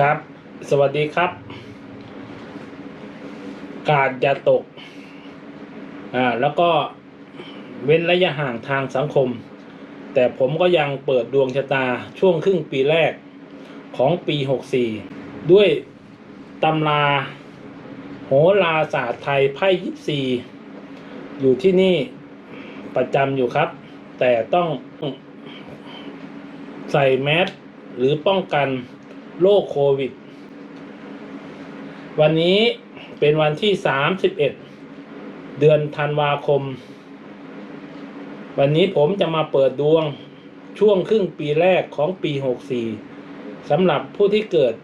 ครับ สวัสดีครับ กาดอย่าตก อ่า แล้วก็เว้นระยะห่างทางสังคม แต่ผมก็ยังเปิดดวงชะตาช่วงครึ่งปีแรกของปี 64 ด้วยตำราโหราศาสตร์ไทยไพ่ยิปซีอยู่ที่นี่ประจำอยู่ครับ แต่ต้องใส่แมสหรือป้องกัน โรคโควิด วันนี้เป็นวันที่ 31 เดือนธันวาคม วันนี้ผมจะมาเปิดดวงช่วงครึ่งปีแรกของปี 64สำหรับผู้ที่เกิด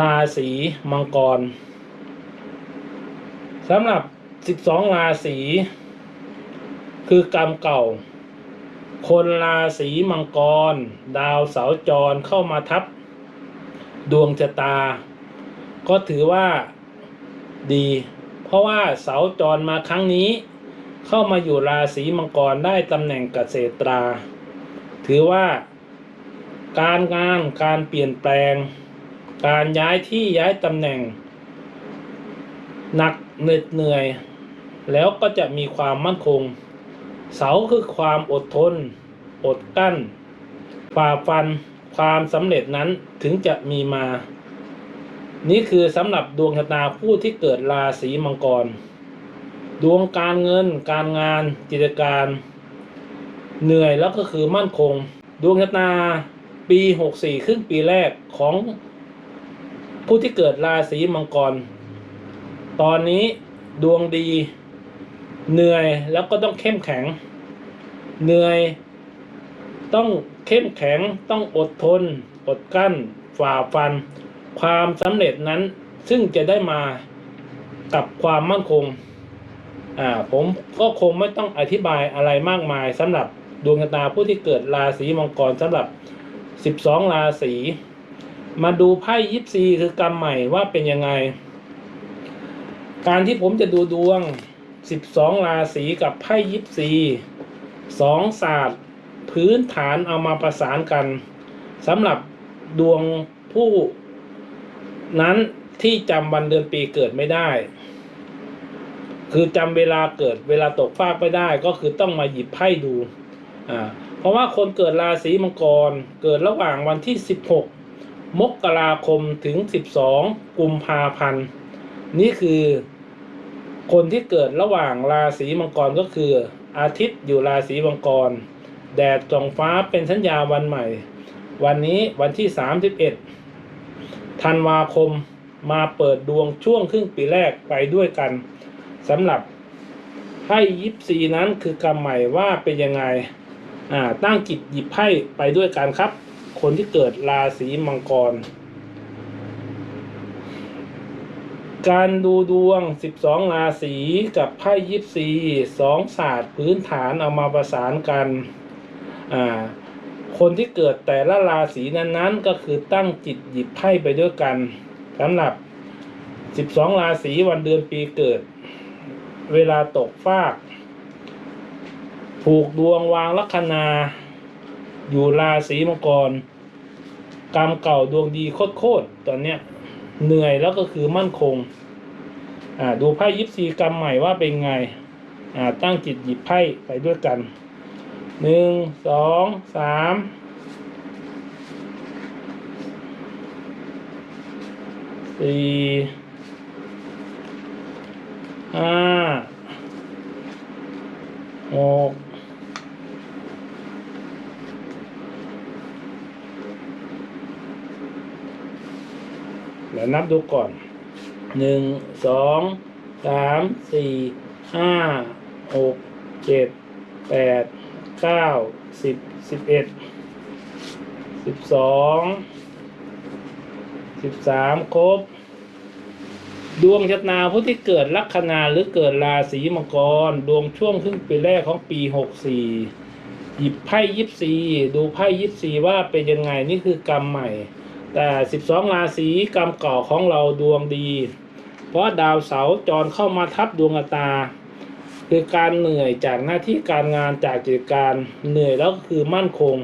ราศีมังกรสำหรับ 12 ราศีคือกรรมเก่า คนราศีมังกร ดาวเสาจรเข้ามาทับดวงชะตา ก็ถือว่าดี เพราะว่าเสาจรมาครั้งนี้ เข้ามาอยู่ราศีมังกรได้ตำแหน่งเกษตรา ถือว่า การงานการเปลี่ยนแปลง การย้ายที่ย้ายตำแหน่ง หนักเหน็ดเหนื่อย แล้วก็จะมีความมั่นคง เสาคือความอดทน อดกั้นฝ่าฟันความสำเร็จนั้นถึงจะมีมา นี่คือสำหรับดวงชะตาผู้ที่เกิดราศีมังกร ดวงการเงิน การงานกิจการ เหนื่อยแล้วก็คือมั่นคง ดวงชะตาปี 64 ครึ่งปีแรกของผู้ที่เกิดราศีมังกร ตอนนี้ดวงดี เหนื่อยแล้วก็ต้องเข้มแข็ง เหนื่อยต้องเข้มแข็งต้องอดทน อดกั้น ฝ่าฟัน ความสำเร็จนั้นซึ่งจะได้มากับความมั่นคงอ่าผมก็คงไม่ต้องอธิบายอะไรมากมายสำหรับดวงชะตาผู้ที่เกิดราศีมังกรสำหรับ 12 ราศีมาดูไพ่ยิปซีคือกรรมใหม่ว่าเป็นยังไง การที่ผมจะดูดวง 12ราศีกับไพ่ยิปซีสองศาสตร์ พื้นฐานเอามาประสานกันสำหรับดวงผู้นั้นที่จำวันเดือนปีเกิดไม่ได้ คือจำเวลาเกิดเวลาตกฟากไม่ได้ก็คือต้องมาหยิบไพ่ดูอ่าเพราะว่าคนเกิดราศีมังกรเกิดระหว่างวันที่ 16 มกราคมถึง 12 กุมภาพันธ์ นี่คือ คนที่เกิดระหว่างราศีมังกรก็คือ อาทิตย์อยู่ราศีมังกร แดดส่องฟ้าเป็นสัญญาวันใหม่ วันนี้วันที่ 31ธันวาคมมาเปิดดวงช่วงครึ่งปีแรกไปด้วยกันสำหรับไพ่ยิปซีนั้นคือกรรมใหม่ว่าเป็นยังไงตั้งจิตหยิบไพ่ไปด้วยกันครับ คนที่เกิดราศีมังกร การดูดวง 12 ราศีกับไพ่ยิปซีสองศาสตร์พื้นฐานเอามาประสานกันอ่าคนที่เกิดแต่ละราศีนั้นๆ ก็คือตั้งจิตหยิบไพ่ไปด้วยกันสำหรับ 12 ราศีวันเดือนปีเกิด เวลาตกฟาก ผูกดวงวางลัคนา อยู่ราศีมังกร กรรมเก่าดวงดีโคตรๆตอนเนี้ย เหนื่อยแล้วก็คือมั่นคง อ่าดูไพ่ยิปซีกรรมใหม่ว่าเป็นไง อ่าตั้งจิตหยิบไพ่ไปด้วยกันหนึ่งสองสามสี่ห้าหก ดี๋ยวนับดูก่อนหนึ่งสองสามสี่ห้าหกเจ็ดแปดเก้าสิบสิบเอ็ดสิบสองสิบสามครบ ดวงชะตาผู้ที่เกิดลัคนาหรือเกิดราศีมังกร ดวงช่วงครึ่งปีแรกของปีหกสี่หยิบไพ่ยิปซีดูไพ่ยิปซีว่าเป็นยังไงนี่คือกรรมใหม่ แต่สิบสองราศีกรรมเก่าของเราดวงดี เพราะดาวเสาจรเข้ามาทับดวงตา คือการเหนื่อยจากหน้าที่การงานจากกิจการเหนื่อยแล้วคือมั่นคง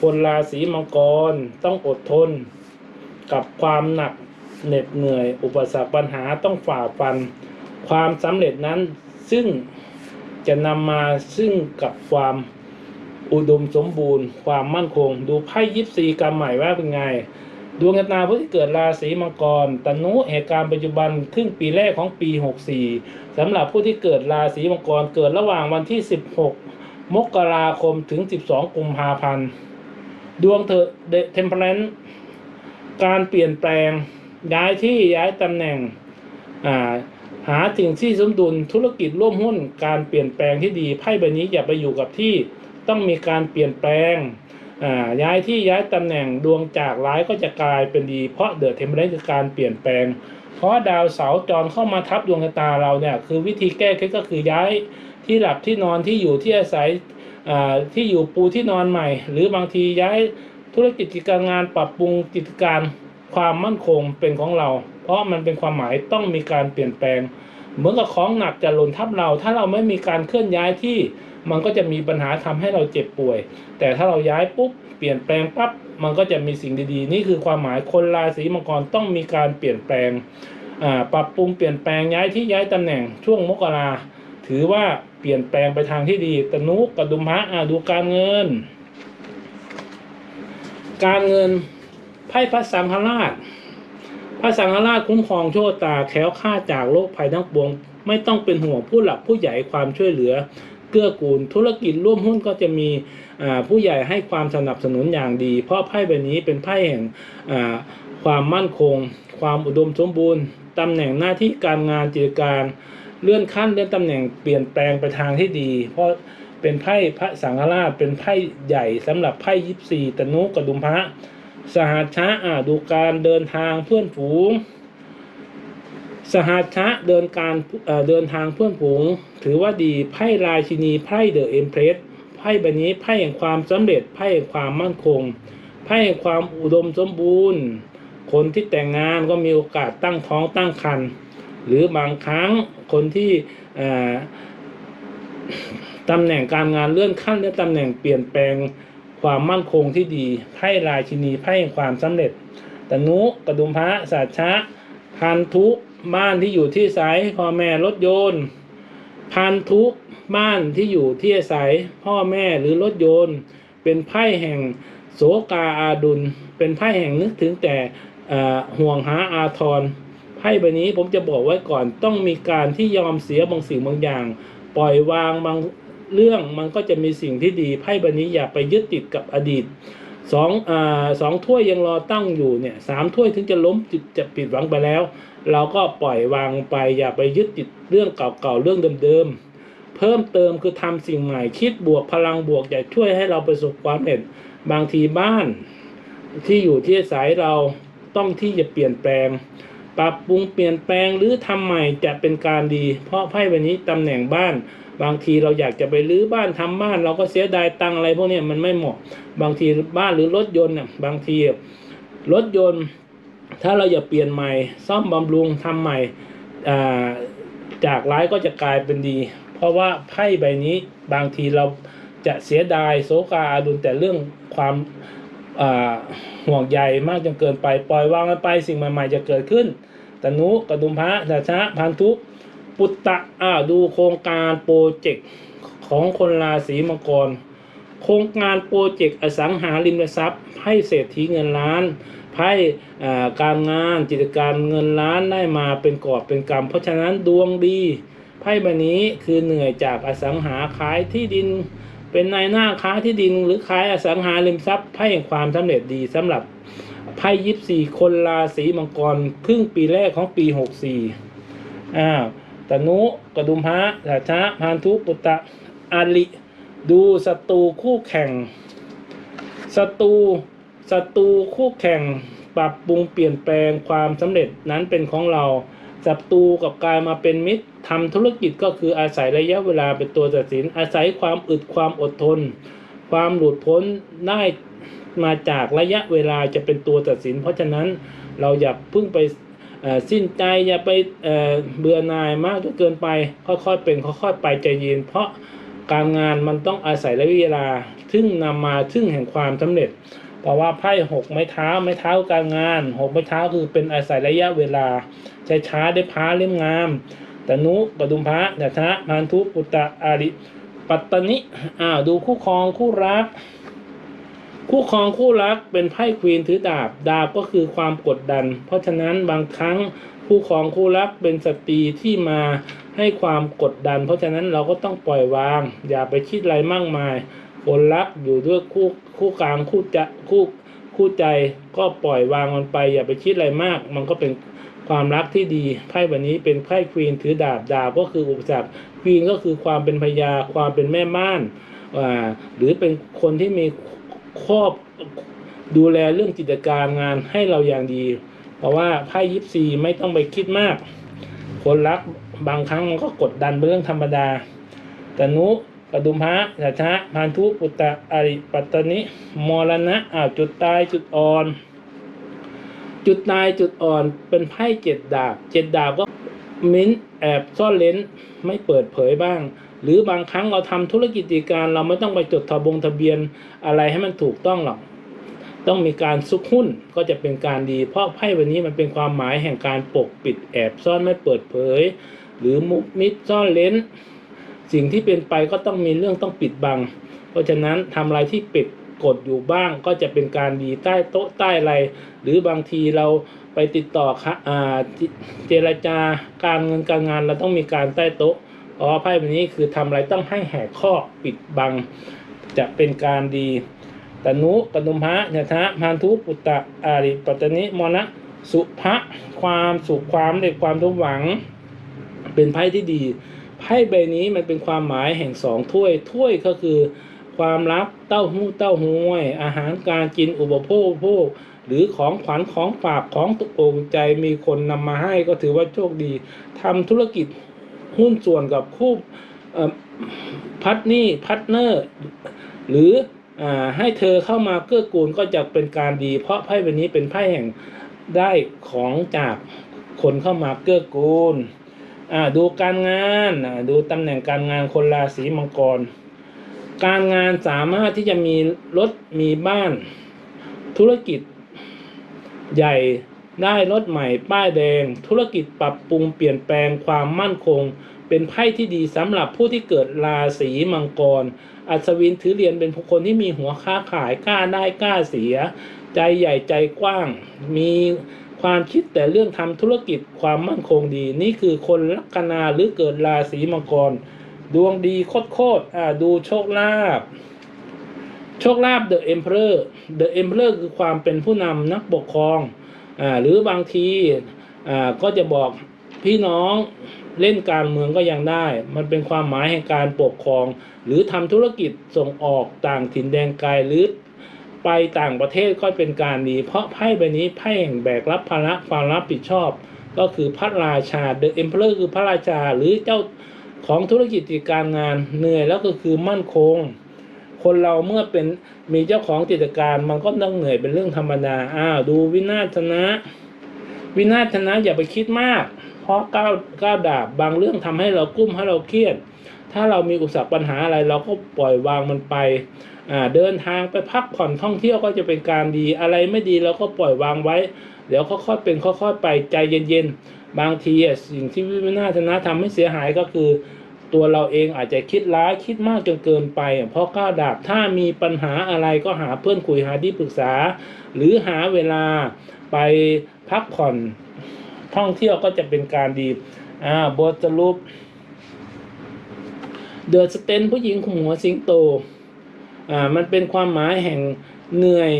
คนราศีมังกรต้องอดทน กับความหนักเหน็ดเหนื่อย อุปสรรคปัญหาต้องฝ่าฟัน ความสำเร็จนั้นซึ่งจะนำมาซึ่งกับความ อุดมสมบูรณ์ ความมั่นคง ดูไพ่ยิปซีกรรมใหม่ว่าเป็นไง ดวงชะตาผู้ที่เกิดราศีมังกรตนุเหตุการณ์ปัจจุบันครึ่งปีแรกของปี 64สำหรับผู้ที่เกิดราศีมังกรเกิดระหว่างวันที่ 16 มกราคมถึง 12 กุมภาพันธ์ ดวงเธอเดเทมเพลนการเปลี่ยนแปลงย้ายที่ย้ายตำแหน่งอ่าหาสิ่งที่สมดุลธุรกิจร่วมหุ้นการเปลี่ยนแปลงที่ดีไพ่ใบนี้อย่าไปอยู่กับที่ ต้องมีการเปลี่ยนแปลงย้ายที่ย้ายตำแหน่งดวงจากร้ายก็จะกลายเป็นดี เพราะเดือะเทมเพลนคือการเปลี่ยนแปลง เพราะดาวเสาจรเข้ามาทับดวงชะตาเราเนี่ยคือวิธีแก้เคล็ดก็คือย้ายที่หลับที่นอนที่อยู่ที่อาศัยที่อยู่ปูที่นอนใหม่ หรือบางทีย้ายธุรกิจกิจการงานปรับปรุงกิจการความมั่นคงเป็นของเรา เพราะมันเป็นความหมายต้องมีการเปลี่ยนแปลง เหมือนกับของหนักจะหล่นทับเรา ถ้าเราไม่มีการเคลื่อนย้ายที่ มันก็จะมีปัญหาทำให้เราเจ็บป่วย แต่ถ้าเราย้ายปุ๊บเปลี่ยนแปลงปั๊บมันก็จะมีสิ่งดีๆ นี่คือความหมายคนราศีมังกรต้องมีการเปลี่ยนแปลงปรับปรุงเปลี่ยนแปลงย้ายที่ย้ายตำแหน่งช่วงมกราถือว่าเปลี่ยนแปลงไปทางที่ดีตนุกระดุมพระดูการเงิน การเงินไพ่พระสังฆราชพระสังฆราชคุ้มครองโชคตาแคล้วคลาจากโรคภัยทั้งปวง ไม่ต้องเป็นห่วงผู้หลักผู้ใหญ่ความช่วยเหลือ เกื้อกูล ธุรกิจร่วมหุ้นก็จะมีผู้ใหญ่ให้ความสนับสนุนอย่างดี เพราะไพ่ใบนี้เป็นไพ่แห่งความมั่นคง ความอุดมสมบูรณ์ตำแหน่งหน้าที่การงานกิจการเลื่อนขั้นเลื่อนตำแหน่งเปลี่ยนแปลงไปทางที่ดี เพราะเป็นไพ่พระสังฆราชเป็นไพ่ใหญ่สำหรับไพ่ยิปซีตนุกระดุมพระ สหัชชะดูการเดินทางเพื่อนฝูง สหัชะเดินการเดินทางเพื่อนฝูงถือว่าดีไพ่ราชินีไพ่เดอะเอ็มเพรสไพ่ใบนี้ไพ่แห่งความสำเร็จไพ่แห่งความมั่นคงไพ่แห่งความอุดมสมบูรณ์ คนที่แต่งงานก็มีโอกาสตั้งท้องตั้งครรภ์หรือบางครั้งคนที่ตำแหน่งการงานเลื่อนขั้นและตำแหน่งเปลี่ยนแปลงความมั่นคงที่ดีไพ่ราชินีไพ่แห่งความสำเร็จตนุกระดุมพระสัจชะพันธุ บ้านที่อยู่ที่อาศัยพ่อแม่รถยนต์ พันธุบ้านที่อยู่ที่อาศัยพ่อแม่หรือรถยนต์ เป็นไพ่แห่งโสกาอาดุล เป็นไพ่แห่งนึกถึงแต่ห่วงหาอาทรไพ่ใบนี้ผมจะบอกไว้ก่อนต้องมีการที่ยอมเสียบางสิ่งบางอย่าง ปล่อยวางบางเรื่องมันก็จะมีสิ่งที่ดีไพ่ใบนี้อย่าไปยึดติดกับอดีต สองอ่าสองถ้วยยังรอตั้งอยู่เนี่ยสามถ้วยถึงจะล้มจิตจะปิดหวังไปแล้ว เราก็ปล่อยวางไปอย่าไปยึดติดเรื่องเก่าๆเรื่องเดิมๆเพิ่มเติมคือทำสิ่งใหม่คิดบวกพลังบวกจะช่วยให้เราประสบความสำเร็จบางทีบ้าน ที่อยู่ที่อาศัยเราต้องที่จะเปลี่ยนแปลง ปรับปรุงเปลี่ยนแปลงหรือทำใหม่จะเป็นการดี เพราะไพ่ใบนี้ตำแหน่งบ้าน บางทีเราอยากจะไปรื้อบ้านทำบ้าน เราก็เสียดายตังอะไรพวกนี้มันไม่เหมาะ บางทีบ้านหรือรถยนต์น่ะบางทีรถยนต์ ถ้าเราอย่าเปลี่ยนใหม่ ซ่อมบำรุงทำใหม่จากร้ายก็จะกลายเป็นดี เพราะว่าไพ่ใบนี้บางทีเราจะเสียดายโซกาอาดุลแต่เรื่องความห่วงใยมากจนเกินไป ปล่อยวางมันไปสิ่งใหม่ๆจะเกิดขึ้นตนุกระดุมพระดาชะพันธุ ปุตตะอ้าวดูโครงการโปรเจกต์ของคนราศีมังกร โครงการโปรเจกต์อสังหาริมทรัพย์ ให้เศรษฐีเงินล้านไพ่การงานกิจการเงินล้านได้มาเป็นกอบเป็นกรรม เพราะฉะนั้นดวงดีไพ่ใบนี้คือเหนื่อยจากอสังหาขายที่ดิน เป็นนายหน้าค้าที่ดินหรือขายอสังหาริมทรัพย์ไพ่แห่งความสำเร็จดีสำหรับไพ่ยิปซีคนราศีมังกรครึ่งปีแรกของปีหกสี่อ้าว ตนุกระดุมพะราชะพานทุปุตตะอาลิ ดูศัตรูคู่แข่งศัตรูศัตรูคู่แข่งปรับปรุงเปลี่ยนแปลงความสำเร็จนั้นเป็นของเราศัตรูกับกายมาเป็นมิตรทำธุรกิจก็คืออาศัยระยะเวลาเป็นตัวตัดสิน อาศัยความอึดความอดทน ความหลุดพ้นได้มาจากระยะเวลาจะเป็นตัวตัดสิน เพราะฉะนั้นเราอย่าเพิ่งไป สิ้นใจอย่าไปเบื่อหน่ายมากจนเกินไป ค่อยๆเป็นค่อยๆไปใจเย็นเพราะการงานมันต้องอาศัยระยะเวลาซึ่งนำมาซึ่งแห่งความสำเร็จ เพราะว่าไพ่หกไม้เท้าไม้เท้าการงานหกไม้เท้าคือเป็นอาศัยระยะเวลาช้ช้าได้พาเล่มงามตนุกระดุมพระดัชนะพันธุปุตตะอาริปัตตนิอ้าวดูคู่ครองคู่รัก คู่ครองคู่รักเป็นไพ่ควีนถือดาบ ดาบก็คือความกดดัน เพราะฉะนั้นบางครั้งคู่ครองคู่รักเป็นสตรีที่มาให้ความกดดัน เพราะฉะนั้นเราก็ต้องปล่อยวาง อย่าไปคิดอะไรมากมาย คนรักอยู่ด้วยคู่คู่กลางคู่จะคู่คู่ใจก็ปล่อยวางมันไป อย่าไปคิดอะไรมาก มันก็เป็นความรักที่ดีไพ่วันนี้เป็นไพ่ควีนถือดาบดาบก็คืออุปสรรคควีนก็คือความเป็นพญาความเป็นแม่ม่านหรือเป็นคนที่มี ครอบดูแลเรื่องกิจการงานให้เราอย่างดี เพราะว่าไพ่ยิปซีไม่ต้องไปคิดมาก คนรักบางครั้งมันก็กดดันเป็นเรื่องธรรมดาตนุกระดุมพระสัชะพันธุปุตตะอริปัตตนิมรณะอ่าวจุดตายจุดอ่อน จุดตายจุดอ่อนเป็นไพ่เจ็ดดาบเจ็ดดาบก็มิ้นแอบซ่อนเลนไม่เปิดเผยบ้าง หรือบางครั้งเราทำธุรกิจการเราไม่ต้องไปจดทะบงทะเบียนอะไรให้มันถูกต้องหรอกต้องมีการซุกหุ้นก็จะเป็นการดี เพราะไพ่วันนี้มันเป็นความหมายแห่งการปกปิดแอบซ่อนไม่เปิดเผย หรือมุกมิดซ่อนเลนสิ่งที่เป็นไปก็ต้องมีเรื่องต้องปิดบัง เพราะฉะนั้นทำอะไรที่ปิดกดอยู่บ้างก็จะเป็นการดีใต้โต๊ะใต้อะไร หรือบางทีเราไปติดต่อค่ะอ่าเจรจาการเงินการงานเราต้องมีการใต้โต๊ะ เพราะว่าไพ่แบบนี้คือทำอะไรต้องให้แหกข้อปิดบัง จะเป็นการดีตนุปนุมพะเนทะพันธุปุตตะอาริปัตตนิมรณะสุภะความสุขความเด็กความทุกหวัง เป็นไพ่ที่ดีไพ่ใบนี้มันเป็นความหมายแห่งสองถ้วยถ้วยก็คือ ความรักเต้าหู้เต้าหวย อาหารการกินอุปโภคโภคหรือของขวัญของฝากของตกอกใจมีคนนำมาให้ก็ถือว่าโชคดีทำธุรกิจ หุ้นส่วนกับคู่พัทนี่พัทเนอร์หรืออให้เธอเข้ามาเกื้อกูลก็จะเป็นการดี เพราะไพ่ใบนี้เป็นไพ่แห่งได้ของจากคนเข้ามาเกื้อกูลดูการงานดูตำแหน่งการงานคนราศีมังกร การงานสามารถที่จะมีรถมีบ้าน ธุรกิจใหญ่ ได้รถใหม่ป้ายแดง ธุรกิจปรับปรุงเปลี่ยนแปลงความมั่นคง เป็นไพ่ที่ดีสำหรับผู้ที่เกิดราศีมังกร อัศวินถือเหรียญเป็นผู้คนที่มีหัวค้าขายกล้าได้กล้าเสีย ใจใหญ่ใจกว้าง มีความคิดแต่เรื่องทำธุรกิจความมั่นคงดี นี่คือคนลัคนาหรือเกิดราศีมังกร ดวงดีโคตรๆดูโชคลาภโชคลาภ The Emperor The Emperor คือความเป็นผู้นำนักปกครอง อ่าหรือบางทีอ่าก็จะบอกพี่น้องเล่นการเมืองก็ยังได้ มันเป็นความหมายแห่งการปกครอง หรือทำธุรกิจส่งออกต่างถิ่นแดนไกลหรือไปต่างประเทศก็เป็นการดี เพราะไพ่ใบนี้ไพ่แห่งแบกรับภาระความรับผิดชอบ ก็คือพระราชา The Emperor คือพระราชาหรือเจ้าของธุรกิจการงานเหนื่อยแล้วก็คือมั่นคง คนเราเมื่อเป็นมีเจ้าของกิจการมันก็ต้องเหนื่อยเป็นเรื่องธรรมดาอ้าวดูวินาศนะ วินาศนะอย่าไปคิดมาก เพราะก้าวก้าวดาบบางเรื่องทำให้เรากุ้มให้เราเครียด ถ้าเรามีอุปสรรคปัญหาอะไร เราก็ปล่อยวางมันไปอ่าเดินทางไปพักผ่อนท่องเที่ยวก็จะเป็นการดีอะไรไม่ดีเราก็ปล่อยวางไว้ เดี๋ยวค่อยๆเป็นค่อยๆไปใจเย็นๆ บางทีอะสิ่งที่วินาศนะทำให้เสียหายก็คือ ตัวเราเองอาจจะคิดร้ายคิดมากจนเกินไป เพราะก้าวดาบถ้ามีปัญหาอะไรก็หาเพื่อนคุยหาที่ปรึกษา หรือหาเวลาไปพักผ่อนท่องเที่ยวก็จะเป็นการดีอ่าบทสรุปเดอะสเตนผู้หญิงขุมหัวสิงโตอ่ามันเป็นความหมายแห่งเหนื่อย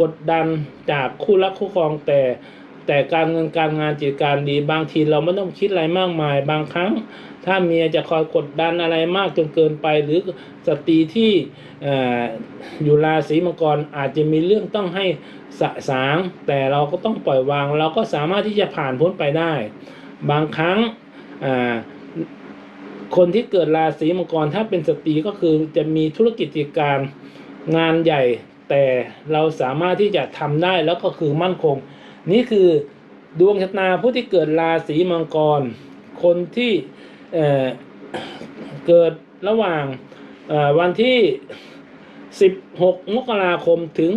กดดันจากคู่รักคู่ครองแต่แต่การเงินการงานจิตการดีบางทีเราไม่ต้องคิดอะไรมากมายบางครั้ง ถ้าเมียจะคอยกดดันอะไรมากจนเกินไป หรือสตรีที่ออยู่ราศีมังกรอาจจะมีเรื่องต้องให้สะสาง แต่เราก็ต้องปล่อยวาง เราก็สามารถที่จะผ่านพ้นไปได้ บางครั้งคนที่เกิดราศีมังกรถ้าเป็นสตรีก็คือจะมีธุรกิจการงานใหญ่ แต่เราสามารถที่จะทำได้แล้วก็คือมั่นคง นี่คือดวงชะตาผู้ที่เกิดราศีมังกร คนที่ เกิดระหว่างวันที่ 16 มกราคมถึง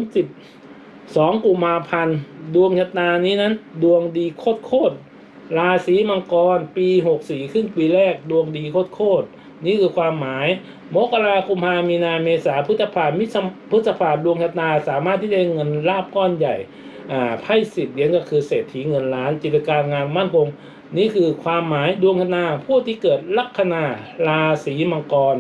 12 กุมภาพันธ์ ดวงชะตานี้นั้น ดวงดีโคตรโคตรๆราศีมังกรปี 64 ขึ้นปีแรก ดวงดีโคตรโคตรๆนี่คือความหมาย มกราคมพามีนาเมษาพฤษภามิถุนพฤษภาดวงชะตาสามารถที่จะเงินลาบก้อนใหญ่ ไพ่สิทธิ์เลี้ยงก็คือเศรษฐีเงินล้าน จิตการงานมั่นคงนี่คือความหมายดวงชะตาผู้ที่เกิดลัคนาราศีมังกร